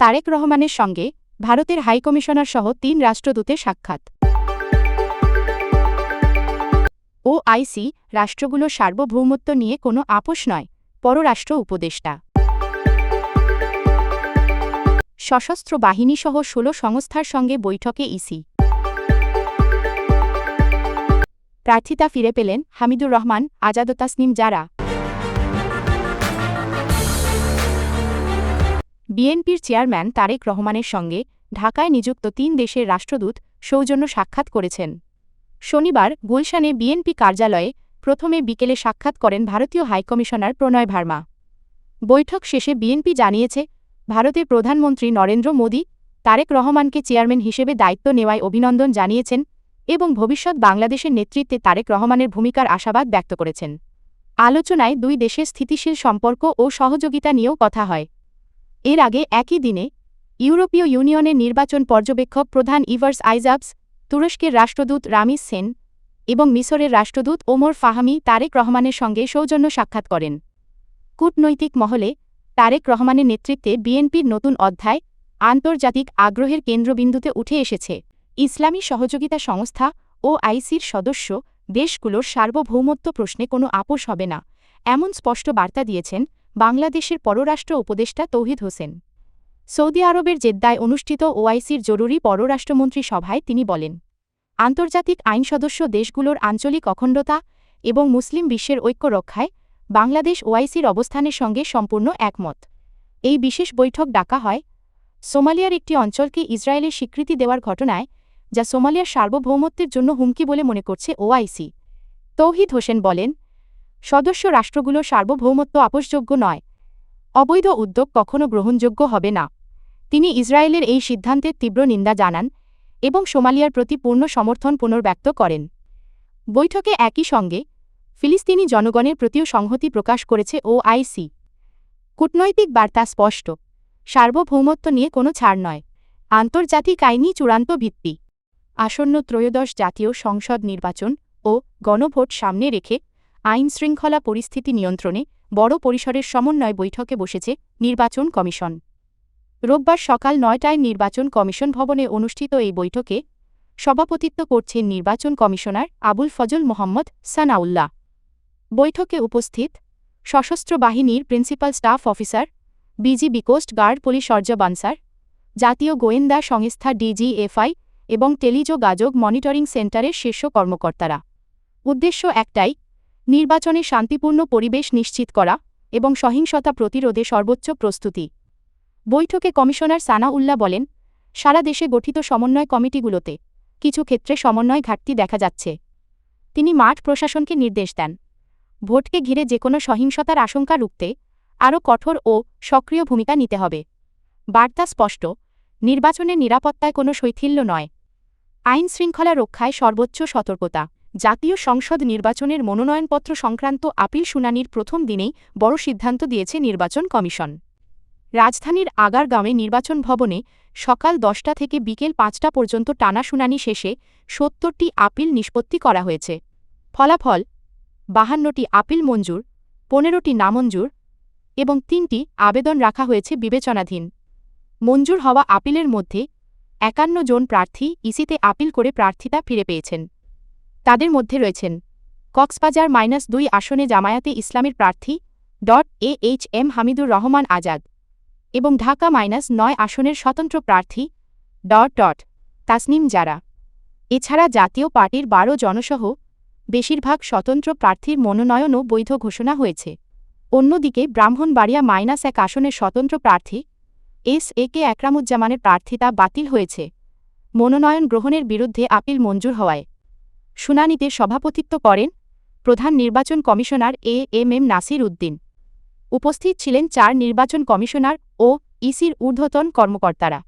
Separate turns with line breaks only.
তারেক রহমানের সঙ্গে ভারতের হাইকমিশনার সহ তিন রাষ্ট্রদূতের সাক্ষাৎ। ও আইসি রাষ্ট্রগুলোর সার্বভৌমত্ব নিয়ে কোনো আপোষ নয়, পররাষ্ট্র উপদেষ্টা। সশস্ত্র বাহিনীসহ ষোলো সংস্থার সঙ্গে বৈঠকে ইসি। প্রার্থিতা ফিরে পেলেন হামিদুর রহমান, আজাদ ও বিএনপির চেয়ারম্যান তারেক রহমানের সঙ্গে ঢাকায় নিযুক্ত তিন দেশের রাষ্ট্রদূত সৌজন্য সাক্ষাৎ করেছেন। শনিবার গুলশানে বিএনপি কার্যালয়ে প্রথমে বিকেলে সাক্ষাৎ করেন ভারতীয় হাইকমিশনার প্রণয় ভার্মা। বৈঠক শেষে বিএনপি জানিয়েছে, ভারতের প্রধানমন্ত্রী নরেন্দ্র মোদী তারেক রহমানকে চেয়ারম্যান হিসেবে দায়িত্ব নেওয়ায় অভিনন্দন জানিয়েছেন এবং ভবিষ্যৎ বাংলাদেশের নেতৃত্বে তারেক রহমানের ভূমিকার আশাবাদ ব্যক্ত করেছেন। আলোচনায় দুই দেশের স্থিতিশীল সম্পর্ক ও সহযোগিতা নিয়েও কথা হয়। এর আগে একই দিনে ইউরোপীয় ইউনিয়নের নির্বাচন পর্যবেক্ষক প্রধান ইভার্স আইজাবস, তুরস্কের রাষ্ট্রদূত রামিস সেন এবং মিসরের রাষ্ট্রদূত ওমর ফাহামি তারেক রহমানের সঙ্গে সৌজন্য সাক্ষাৎ করেন। কূটনৈতিক মহলে তারেক রহমানের নেতৃত্বে বিএনপির নতুন অধ্যায়, আন্তর্জাতিক আগ্রহের কেন্দ্রবিন্দুতে উঠে এসেছে। ইসলামী সহযোগিতা সংস্থা ও আইসির সদস্য দেশগুলোর সার্বভৌমত্ব প্রশ্নে কোনো আপোষ হবে না, এমন স্পষ্ট বার্তা দিয়েছেন বাংলাদেশের পররাষ্ট্র উপদেষ্টা তৌহিদ হোসেন। সৌদি আরবের জেদ্দায় অনুষ্ঠিত ওআইসির জরুরি পররাষ্ট্রমন্ত্রী সভায় তিনি বলেন, আন্তর্জাতিক আইন সদস্য দেশগুলোর আঞ্চলিক অখণ্ডতা এবং মুসলিম বিশ্বের ঐক্য রক্ষায় বাংলাদেশ ওআইসির অবস্থানের সঙ্গে সম্পূর্ণ একমত। এই বিশেষ বৈঠক ডাকা হয় সোমালিয়ার একটি অঞ্চলকে ইসরায়েলের স্বীকৃতি দেওয়ার ঘটনায়, যা সোমালিয়ার সার্বভৌমত্বের জন্য হুমকি বলে মনে করছে ওআইসি। তৌহিদ হোসেন বলেন সদস্য রাষ্ট্রগুলোর সার্বভৌমত্ব আপোষযোগ্য নয়। অবৈধ উদ্যোগ কখনো গ্রহণযোগ্য হবে না। তিনি ইসরায়েলের এই সিদ্ধান্তের তীব্র নিন্দা জানান এবং সোমালিয়ার প্রতি পূর্ণ সমর্থন পুনর্ব্যক্ত করেন। বৈঠকে একই সঙ্গে ফিলিস্তিনি জনগণের প্রতিও সংহতি প্রকাশ করেছে ওআইসি। কূটনৈতিক বার্তা স্পষ্ট, সার্বভৌমত্ব নিয়ে কোনো ছাড় নয়। আন্তর্জাতিক আইনই চূড়ান্ত ভিত্তি। আসন্ন ত্রয়োদশ জাতীয় সংসদ নির্বাচন ও গণভোট সামনে রেখে আইন শৃঙ্খলা পরিস্থিতি নিয়ন্ত্রণে বড় পরিসরের সমন্বয় বৈঠকে বসেছে নির্বাচন কমিশন। রোববার সকাল নয়টায় নির্বাচন কমিশন ভবনে অনুষ্ঠিত এই বৈঠকে সভাপতিত্ব করছেন নির্বাচন কমিশনার আবুল ফজল মোহাম্মদ সানাউল্লাহ। বৈঠকে উপস্থিত সশস্ত্র বাহিনীর principal staff officer, BGB coast guard police বানসার জাতীয় গোয়েন্দা সংস্থা ডিজিএফআই এবং টেলিযোগাযোগ মনিটরিং সেন্টারের শীর্ষ কর্মকর্তারা। উদ্দেশ্য একটাই নির্বাচনে শান্তিপূর্ণ পরিবেশ নিশ্চিত করা এবং সহিংসতা প্রতিরোধে সর্বোচ্চ প্রস্তুতি। বৈঠকে কমিশনার সানা উল্লাহ বলেন, সারা দেশে গঠিত সমন্বয় কমিটিগুলোতে কিছু ক্ষেত্রে সমন্বয় ঘাটতি দেখা যাচ্ছে। তিনি মাঠ প্রশাসনকে নির্দেশ দেন, ভোটকে ঘিরে যে কোনো সহিংসতার আশঙ্কা রুখতে আরও কঠোর ও সক্রিয় ভূমিকা নিতে হবে। বার্তা স্পষ্ট নির্বাচনের নিরাপত্তায় কোনো শৈথিল্য নয়। আইন শৃঙ্খলা রক্ষায় সর্বোচ্চ সতর্কতা। জাতীয় সংসদ নির্বাচনের মনোনয়নপত্র সংক্রান্ত আপিল শুনানির প্রথম দিনেই বড় সিদ্ধান্ত দিয়েছে নির্বাচন কমিশন। রাজধানীর আগারগাঁওয়ে নির্বাচন ভবনে সকাল দশটা থেকে বিকেল পাঁচটা পর্যন্ত টানা শুনানি শেষে সত্তরটি আপিল নিষ্পত্তি করা হয়েছে। ফলাফল, বাহান্নটি আপিল মঞ্জুর, পনেরোটি নামঞ্জুর এবং তিনটি আবেদন রাখা হয়েছে বিবেচনাধীন। মঞ্জুর হওয়া আপিলের মধ্যে একান্ন জন প্রার্থী ইসিতে আপিল করে প্রার্থিতা ফিরে পেয়েছেন। তাদের মধ্যে রয়েছেন কক্সবাজার মাইনাস দুই আসনে জামায়াতে ইসলামের প্রার্থী dot A H M Hamidur Rahman Azad এবং ঢাকা মাইনাস নয় আসনের স্বতন্ত্র প্রার্থী ডট ডট তাসনিম জারা। এছাড়া জাতীয় পার্টির বারো জনসহ বেশিরভাগ স্বতন্ত্র প্রার্থীর মনোনয়নও বৈধ ঘোষণা হয়েছে। অন্যদিকে ব্রাহ্মণবাড়িয়া মাইনাস এক আসনের স্বতন্ত্র প্রার্থী এস এ কে একরামুজ্জামানের প্রার্থিতা বাতিল হয়েছে। মনোনয়ন গ্রহণের বিরুদ্ধে আপিল মঞ্জুর হওয়ায় শুনানিতে সভাপতিত্ব করেন প্রধান নির্বাচন commissioner A M M Nasir Uddin. উপস্থিত ছিলেন চার নির্বাচন কমিশনার ও ইসির ঊর্ধ্বতন কর্মকর্তারা।